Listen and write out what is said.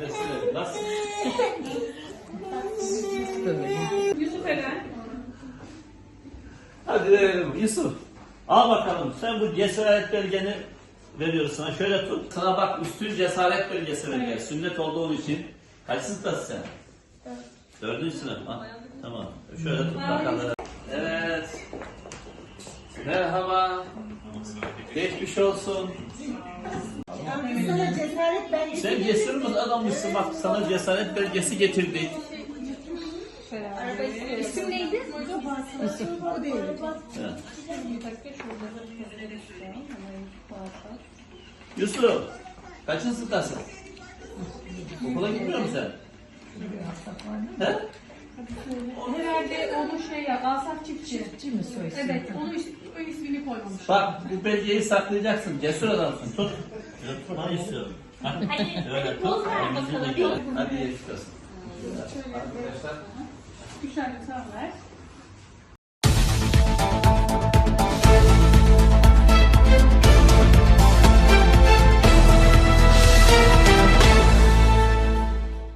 Desene, Nasıl? Yusuf Eren. Hadi verelim. Yusuf. Al bakalım. Sen bu cesaret belgeni veriyoruz sana. Şöyle tut. Sana bak üstün cesaret belgesi veriyor. Sünnet olduğun için. Kaç sınıftasın sen? Dördüncü sınıf. Ha, tamam. Şöyle tut bakalım. Evet. Merhaba. Geçmiş olsun. Cesaret belgesi Sen cesur mu adammışsın? Bak sana cesaret belgesi getirdik. İsim neydi? o değil. Evet. Yusuf. Kaçıncı sınıftasın? Okula gitmiyor musun sen? He? O herhalde onun şey ya, Asaf Çiftçi. Çiftçi mi soysun? Evet, onun is- ismini koymamış. Bak bu belgeyi saklayacaksın. Cesur adamsın. Tut. Şöyle tutmanı istiyorum. Hadi. Öyle tut. Elimizi de gör. Hadi geçmiş olsun. Arkadaşlar. Üç tane sağ ver.